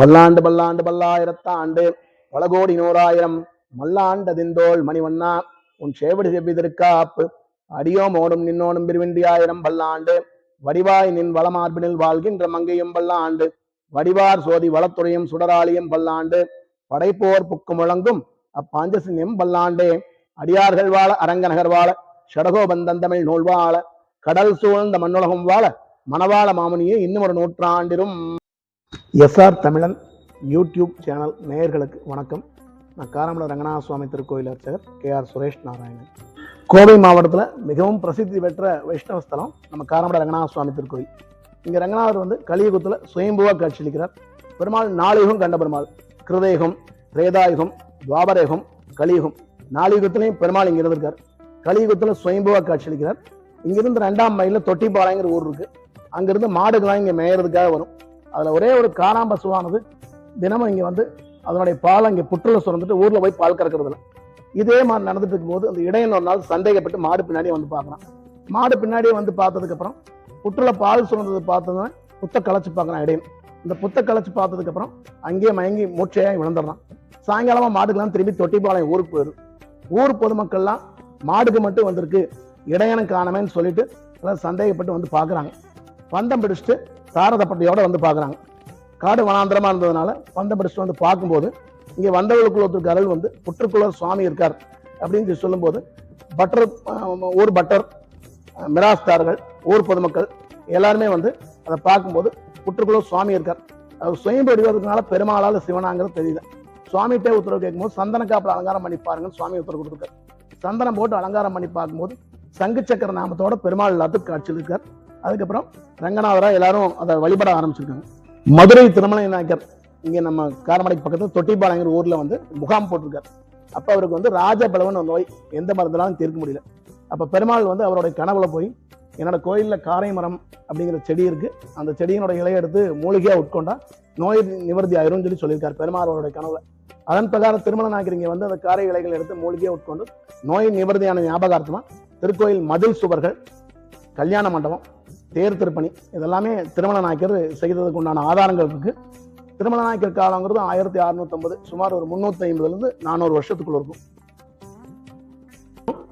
பல்லாண்டு பல்லாண்டு பல்லாயிரத்தாண்டு பல கோடி நூறாயிரம் மல்லாண்டதிந்தோள் மணிவண்ணா உன் சேவடி செவ்விதிருக்காப்பு அடியோம் ஓடும் நின்னோடும் பிரிவிண்டியாயிரம் பல்லாண்டு வடிவாய் நின் வளமார்பினில் வாழ்கின்ற மங்கையும் பல்லாண்டு வடிவார் சோதி வளத்துறையும் சுடராளியும் பல்லாண்டு படைப்போர் புக்கு முழங்கும் அப்பாஞ்சசியம் பல்லாண்டே அடியார்கள் வாழ அரங்கநகர் வாழ ஷடகோபந்தந்தமிழ் நூல் வாழ கடல் சூழ்ந்த மண்ணுலகம் வாழ மணவாள மாமுனியே இன்னும் ஒரு நூற்றாண்டிலும் எஸ்ஆர் தமிழன் யூடியூப் சேனல் நேயர்களுக்கு வணக்கம். நான் காரமல ரங்கநாத சுவாமி திருக்கோயில் அர்ச்சகர் கே ஆர் சுரேஷ் நாராயணன். கோவை மாவட்டத்தில் மிகவும் பிரசித்தி பெற்ற வைஷ்ணவ ஸ்தலம் நம்ம காரமட ரங்கநாத சுவாமி திருக்கோயில். இங்கே ரங்கநாதர் வந்து கலியுகத்தில் சுயம்புவாக காட்சியளிக்கிறார். பெருமாள் நாலுயுகம் கண்ட பெருமாள் கிருதயுகம் திரேதாயுகம் துவாபரயுகம் கலியுகம் நாலுகத்திலையும் பெருமாள் இங்கே இருந்திருக்கார். கலியுகத்தில் சுயம்புவாக காட்சியளிக்கிறார். இங்கிருந்து ரெண்டாம் மைலில் தொட்டிப்பாளையங்கிற ஊர் இருக்கு. அங்கேருந்து மாடுகள்லாம் இங்கே மேயறதுக்காக வரும். அதில் ஒரே ஒரு காணாம் பசுவானது தினமும் இங்கே வந்து அதனுடைய பாலை இங்கே புற்றுல சுரந்துட்டு ஊரில் போய் பால் கறக்கிறதுல இதே மாதிரி நடந்துட்டு இருக்கும்போது அந்த இடையன் ஒரு நாள் சந்தேகப்பட்டு மாடு பின்னாடியே வந்து பார்க்குறான். மாடு பின்னாடியே வந்து பார்த்ததுக்கப்புறம் புற்றுல பால் சுரந்தது பார்த்ததுன்னா புத்த களைச்சி பார்க்குறான் இடையன் இந்த புத்த களைச்சி பார்த்ததுக்கப்புறம் அங்கேயே மயங்கி மூச்சையாகி விழுந்துடுறான். சாயங்காலமாக மாடுக்கெல்லாம் திரும்பி தொட்டிப்பாளையம் ஊருக்கு போயிடும் ஊர் பொதுமக்கள்லாம் மாடுக்கு மட்டும் வந்திருக்கு இடையனும் காணமேன்னு சொல்லிட்டு எல்லாம் சந்தேகப்பட்டு வந்து பார்க்குறாங்க. பந்தம் பிடிச்சிட்டு தாரதப்பட்டையோட வந்து பார்க்குறாங்க. காடு வனாந்திரமாக இருந்ததுனால பந்தம் வந்து பார்க்கும்போது இங்கே வந்தவர்களுக்குள்ள ஒருத்தருக்கு அருள் வந்து புற்றுக்குள்ளர் சுவாமி இருக்கார் அப்படின்னு சொல்லி சொல்லும்போது பட்டர் ஊர் பட்டர் மிராஸ்தார்கள் ஊர் பொதுமக்கள் எல்லாருமே வந்து அதை பார்க்கும்போது புற்றுக்குள்ள சுவாமி இருக்கார். அவர் சுயம் வடிவதற்குனால பெருமாளால் சிவனாங்கிறது தெரியுது. சுவாமிகிட்டே உத்தரவு கேட்கும்போது சந்தன காப்பில் அலங்காரம் பண்ணி பாருங்கன்னு சுவாமி உத்தரவு கொடுத்துருக்காரு. சந்தனம் போட்டு அலங்காரம் பண்ணி பார்க்கும்போது சங்கு சக்கர நாமத்தோட பெருமாள் எல்லாத்துக்கும் காட்சியில் இருக்கார். அதுக்கப்புறம் ரங்கநாதராக எல்லாரும் அதை வழிபட ஆரம்பிச்சிருக்காங்க. மதுரை திருமலை நாயக்கர் இங்கே நம்ம காரமடைக்கு பக்கத்தில் தொட்டிப்பாளையங்கிற ஊரில் வந்து முகாம் போட்டிருக்காரு. அப்போ அவருக்கு வந்து ராஜபலவன் நோய் எந்த மருந்துனாலும் தீர்க்க முடியல. அப்போ பெருமாள் வந்து அவருடைய கனவுல போய் என்னோட கோயிலில் காரை மரம் அப்படிங்கிற செடி இருக்குது அந்த செடியினோட இலையை எடுத்து மூலிகையாக உட்கொண்டா நோய் நிவர்த்தி ஆயிரும்னு சொல்லி சொல்லியிருக்கார் பெருமாள் அவருடைய கனவுல. அதன் பிரகாரம் திருமண நாயக்கர் வந்து அந்த காரை இலைகள் எடுத்து மூலிகையாக உட்கொண்டு நோய் நிவர்த்தியான ஞாபகார்த்தமாக திருக்கோயில் மதில் சுவர்கள் கல்யாண மண்டபம் தேர் திருப்பணி இதெல்லாமே திருமண நாயக்கர் செய்ததுக்கு உண்டான ஆதாரங்கள் இருக்கு. திருமண நாயக்கர் காலங்கிறது ஆயிரத்தி அறுநூத்தி சுமார் ஒரு முன்னூத்தி ஐம்பதுல இருந்து நானூறு வருஷத்துக்குள்ள இருக்கும்.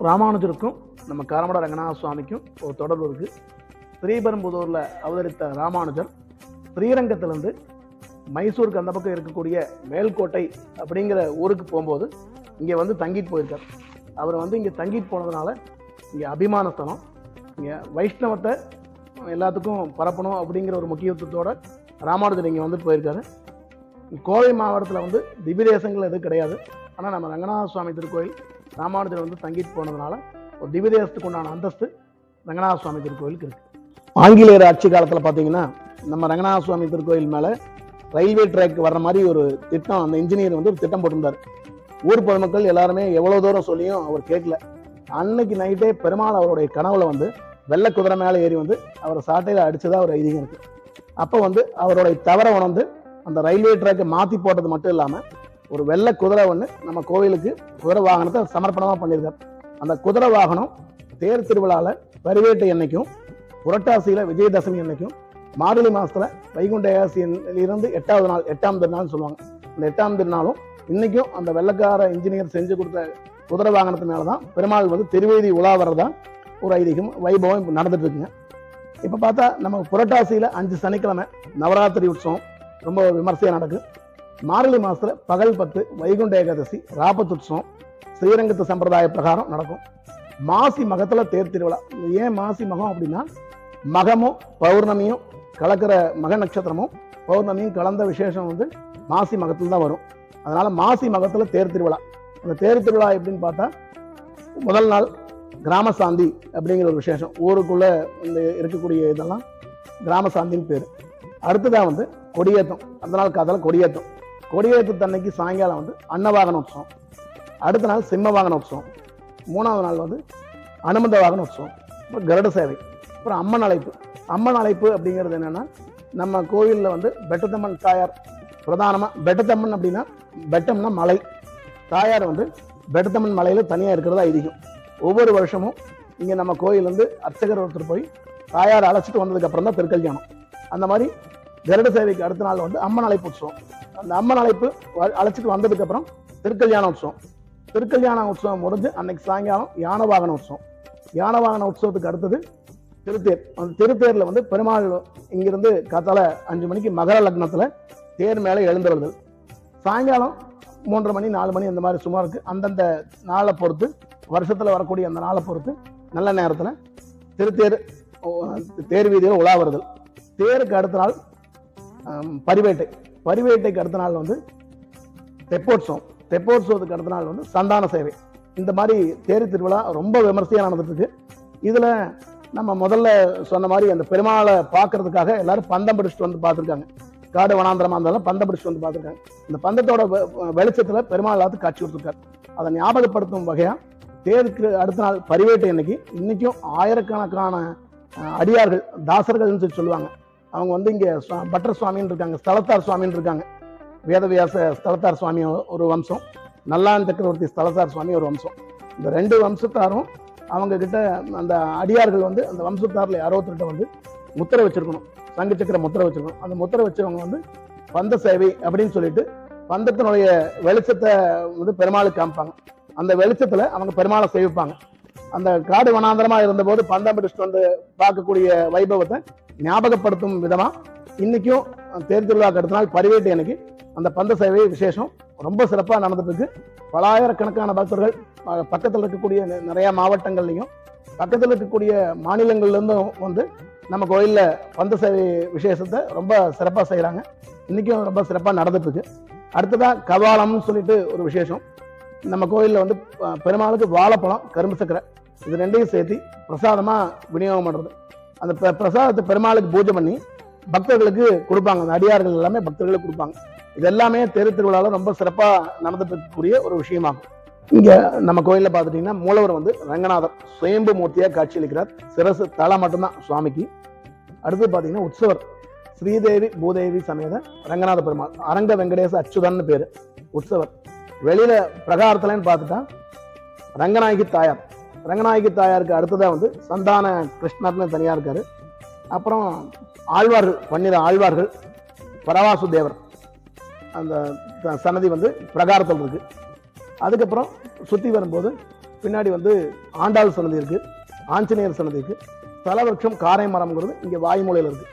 ராமானுஜருக்கும் நம்ம காரமட ரங்கநாத சுவாமிக்கும் ஒரு தொடர்பு இருக்கு. ஸ்ரீபெரும்புதூர்ல அவதரித்த ராமானுஜர் ஸ்ரீரங்கத்திலிருந்து மைசூருக்கு அந்த பக்கம் இருக்கக்கூடிய மேல்கோட்டை அப்படிங்கிற ஊருக்கு போகும்போது இங்கே வந்து தங்கிட்டு போயிருக்கார். அவர் வந்து இங்கே தங்கிட்டு போனதுனால இங்கே அபிமான ஸ்தலம் இங்கே வைஷ்ணவத்தை எல்லாத்துக்கும் பரப்பணும் அப்படிங்கிற ஒரு முக்கியத்துவத்தோட ராமானுஜர் இங்கே வந்து போயிருக்காரு. கோவை மாவட்டத்தில் வந்து திவ்யதேசங்கள் எதுவும் கிடையாது. ஆனால் நம்ம ரங்கநாத சுவாமி திருக்கோயில் ராமானுஜர் வந்து தங்கிட்டு போனதுனால ஒரு திவ்யதேசத்துக்கு உண்டான அந்தஸ்து ரங்கநாத சுவாமி திருக்கோயிலுக்கு இருக்குது ஆங்கிலேயர் ஆட்சி காலத்தில் பார்த்தீங்கன்னா நம்ம ரங்கநாத சுவாமி திருக்கோயில் மேலே ரயில்வே ட்ராக் வர்ற மாதிரி ஒரு திட்டம் அந்த இன்ஜினியர் வந்து ஒரு திட்டம் போட்டிருந்தார். ஊர் பொதுமக்கள் எல்லாருமே எவ்வளோ தூரம் சொல்லியும் அவர் கேட்கல. அன்னைக்கு நைட்டே பெருமாள் அவருடைய கனவுல வந்து வெள்ளை குதிரை மேலே ஏறி வந்து அவரை சாட்டையில் அடிச்சதா ஒரு ஐதீகம் இருக்கு. அப்போ வந்து அவருடைய தவறை உணர்ந்து அந்த ரயில்வே ட்ராக்கை மாற்றி போட்டது மட்டும் இல்லாமல் ஒரு வெள்ளை குதிரை ஒன்று நம்ம கோவிலுக்கு குதிரை வாகனத்தை சமர்ப்பணமாக பண்ணியிருக்கார். அந்த குதிரை வாகனம் தேர் திருவிழாவில் பரிவேட்டு அன்னைக்கும் புரட்டாசியில் விஜயதசமி அன்னைக்கும் மார்கழி மாசத்துல வைகுண்ட ஏகாசியிலிருந்து எட்டாவது நாள் எட்டாம் திருநாள்னு சொல்லுவாங்க. அந்த எட்டாம் திருநாளும் இன்னைக்கும் அந்த வெள்ளக்கார இன்ஜினியர் செஞ்சு கொடுத்த குதிரை வாகனத்து மேலே தான் பெருமாள் வந்து திருவேதி உலா வர்றதா ஒரு ஐதீகம் வைபவம் இப்போ நடந்துட்டு இருக்குங்க இப்போ பார்த்தா நம்ம புரட்டாசியில் அஞ்சு சனிக்கிழமை நவராத்திரி உற்சவம் ரொம்ப விமர்சையாக நடக்கும் மார்கழி மாதத்தில் பகல் பத்து வைகுண்ட ஏகாதசி ராபத் உற்சவம் ஸ்ரீரங்கத்து சம்பிரதாய பிரகாரம் நடக்கும். மாசி மகத்தில் தேர் திருவிழா. ஏன் மாசி மகம் அப்படின்னா மகமும் பௌர்ணமியும் கலக்கிற மக நட்சத்திரமும் பௌர்ணமியும் கலந்த விசேஷம் வந்து மாசி மகத்தில் தான் வரும். அதனால் மாசி மகத்தில் தேர் திருவிழா. அந்த தேர் திருவிழா எப்படின்னு பார்த்தா முதல் நாள் கிராம சாந்தி அப்படிங்கிற ஒரு விசேஷம். ஊருக்குள்ள இந்த இருக்கக்கூடிய இதெல்லாம் கிராம சாந்தின்னு பேர். அடுத்ததாக வந்து கொடியேற்றம். அந்த நாள் காதால கொடியேற்றம். கொடியேற்றத்தன்னைக்கு சாயங்காலம் வந்து அன்னவாகன உற்சவம். அடுத்த நாள் சிம்ம வாகன உற்சவம். மூணாவது நாள் வந்து அனுமந்த வாகன உற்சவம். அப்புறம் கருட சேவை. அப்புறம் அம்மன் அழைப்பு. அம்மன் அழைப்பு அப்படிங்கிறது என்னென்னா நம்ம கோவிலில் வந்து பெட்டத்தம்மன் தாயார். பிரதானமாக பெட்டத்தம்மன் அப்படின்னா பெட்டம்னா மலை. தாயார் வந்து பெட்டத்தம்மன் மலையில் தனியாக இருக்கிறதா ஐதீகம். ஒவ்வொரு வருஷமும் இங்கே நம்ம கோயிலேருந்து அர்ச்சகர் ஒருத்தர் போய் தாயார் அழைச்சிட்டு வந்ததுக்கப்புறம் தான் திருக்கல்யாணம். அந்த மாதிரி கருட சேவைக்கு அடுத்த நாள் வந்து அம்மன் அழைப்பு உற்சவம். அந்த அம்மன் அழைப்பு வ- அழைச்சிட்டு வந்ததுக்கப்புறம் திருக்கல்யாண உற்சவம். திருக்கல்யாண உற்சவம் முடிஞ்சு அன்னைக்கு சாயங்காலம் யான வாகன உற்சவம். யான வாகன உற்சவத்துக்கு அடுத்தது திருத்தேர். அந்த திருத்தேரில் வந்து பெருமாள் இங்கிருந்து காத்தால அஞ்சு மணிக்கு மகர லக்னத்தில் தேர் மேலே எழுந்துருதல் சாயங்காலம் மூன்றரை மணி நாலு மணி அந்த மாதிரி சுமாருக்கு அந்தந்த நாளை பொறுத்து வருஷத்தில் வரக்கூடிய அந்த நாளை பொறுத்து நல்ல நேரத்தில் திருத்தேர் தேர் வீதியில் உலா தேருக்கு அடுத்த நாள் பரிவேட்டை. பரிவேட்டைக்கு அடுத்த நாள் வந்து தெப்போற்சவம். தெப்போற்சவத்துக்கு அடுத்த நாள் வந்து சந்தான சேவை. இந்த மாதிரி தேர் திருவிழா ரொம்ப விமர்சையாக நடந்துட்டுருக்கு. இதில் நம்ம முதல்ல சொன்ன மாதிரி அந்த பெருமாளை பார்க்கறதுக்காக எல்லாரும் பந்தம் பிடிச்சிட்டு வந்து பார்த்துருக்காங்க. காடு வனாந்திரமா இருந்தாலும் பந்தம் பிடிச்சிட்டு வந்து பார்த்துருக்காங்க. இந்த பந்தத்தோட வெளிச்சத்தில் பெருமாள் எல்லாத்துக்கும் காட்சி கொடுத்துருக்காரு. அதை ஞாபகப்படுத்தும் வகையாக தேருக்கு அடுத்த நாள் பரிவேட்டை அன்னைக்கு இன்னைக்கும் ஆயிரக்கணக்கான அடியார்கள் தாசர்கள்னு சொல்லி சொல்லுவாங்க. அவங்க வந்து இங்கே பட்டர் சுவாமின்னு இருக்காங்க ஸ்தலத்தார் சுவாமின்னு இருக்காங்க. வேதவியாச ஸ்தலத்தார் சுவாமி ஒரு வம்சம் நல்லான் சக்கரவர்த்தி ஸ்தலத்தார் சுவாமி ஒரு வம்சம். இந்த ரெண்டு வம்சத்தாரும் அவங்க கிட்ட அந்த அடியார்கள் வந்து அந்த வம்சத்தாரில் யாரோ ஒருத்தர்கிட்ட வந்து முத்திரை வச்சிருக்கணும் சங்க சக்கர முத்திரை வச்சிருக்கணும். அந்த முத்திரை வச்சவங்க வந்து பந்த சேவை அப்படின்னு சொல்லிட்டு பந்தத்தினுடைய வெளிச்சத்தை வந்து பெருமாளுக்கு காமிப்பாங்க. அந்த வெளிச்சத்துல அவங்க பெருமாளை சேவிப்பாங்க. அந்த காடு வனாந்தரமா இருந்தபோது பந்தம் பிடிச்சிட்டு வந்து பார்க்கக்கூடிய வைபவத்தை ஞாபகப்படுத்தும் விதமா இன்னைக்கும் தேர் திருவிழாக்கு அடுத்த நாள் பரிவேட்டு அன்னைக்கு அந்த பந்த சேவை விசேஷம் ரொம்ப சிறப்பாக நடந்துட்டு இருக்கு பலாயிரக்கணக்கான பக்தர்கள் பக்கத்தில் இருக்கக்கூடிய நிறைய மாவட்டங்கள்லையும் பக்கத்தில் இருக்கக்கூடிய மாநிலங்கள்லேருந்தும் வந்து நம்ம கோயிலில் பந்த சேவை விசேஷத்தை ரொம்ப சிறப்பாக செய்கிறாங்க இன்றைக்கும் ரொம்ப சிறப்பாக நடந்துட்டு இருக்கு கவாலம்னு சொல்லிட்டு ஒரு விசேஷம். நம்ம கோயிலில் வந்து பெருமாளுக்கு வாழைப்பழம் கரும்பு சக்கரை இது ரெண்டையும் சேர்த்து பிரசாதமாக விநியோகம் பண்ணுறது அந்த பிர- பிரசாதத்தை பெருமாளுக்கு பூஜை பண்ணி பக்தர்களுக்கு கொடுப்பாங்க. அந்த அடியார்கள் எல்லாமே பக்தர்களுக்கு கொடுப்பாங்க. இது எல்லாமே தெரு திருவிழாவில் ரொம்ப சிறப்பாக நடந்துக்கூடிய ஒரு விஷயமாகும். இங்கே நம்ம கோயிலில் பார்த்துட்டீங்கன்னா மூலவர் வந்து ரங்கநாதர் சுயம்பு மூர்த்தியாக காட்சியளிக்கிறார் சிரசு தலை மட்டும்தான் சுவாமிக்கு. அடுத்து பார்த்தீங்கன்னா உற்சவர் ஸ்ரீதேவி பூதேவி சமேத ரங்கநாத பெருமாள் அரங்க வெங்கடேச அச்சுதன்னு பேர் உற்சவர். வெளியில பிரகாரத்துலன்னு பார்த்துட்டா ரங்கநாயகி தாயார். ரங்கநாயகி தாயாருக்கு அடுத்ததா வந்து சந்தான கிருஷ்ணர்னு தனியா இருக்காரு. அப்புறம் ஆழ்வார்கள் பன்னிர ஆழ்வார்கள் பரவாசு தேவர் அந்த சன்னதி வந்து பிரகாரத்தில் இருக்கு. அதுக்கப்புறம் சுத்தி வரும்போது பின்னாடி வந்து ஆண்டாள் சன்னதி இருக்கு ஆஞ்சநேயர் சன்னதி இருக்கு. தலவருஷம் காரை மரம்ங்கிறது இங்க வாய்மொழியில் இருக்கு.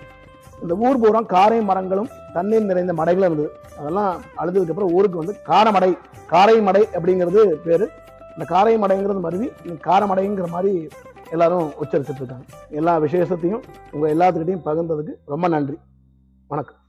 இந்த ஊர் பூரா காரை மரங்களும் தண்ணீர் நிறைந்த மடைகளும் இருந்தது. அதெல்லாம் அழுதுக்கு அப்புறம் ஊருக்கு வந்து காரமடை காரை மடை அப்படிங்கிறது பேர். இந்த காரை மடைங்கிறது மருவி காரமடைங்கிற மாதிரி எல்லாரும் உச்சரிச்சுட்டு இருக்காங்க. எல்லா விசேஷத்தையும் உங்கள் எல்லாத்துக்கிட்டையும் பகிர்ந்ததுக்கு ரொம்ப நன்றி. வணக்கம்.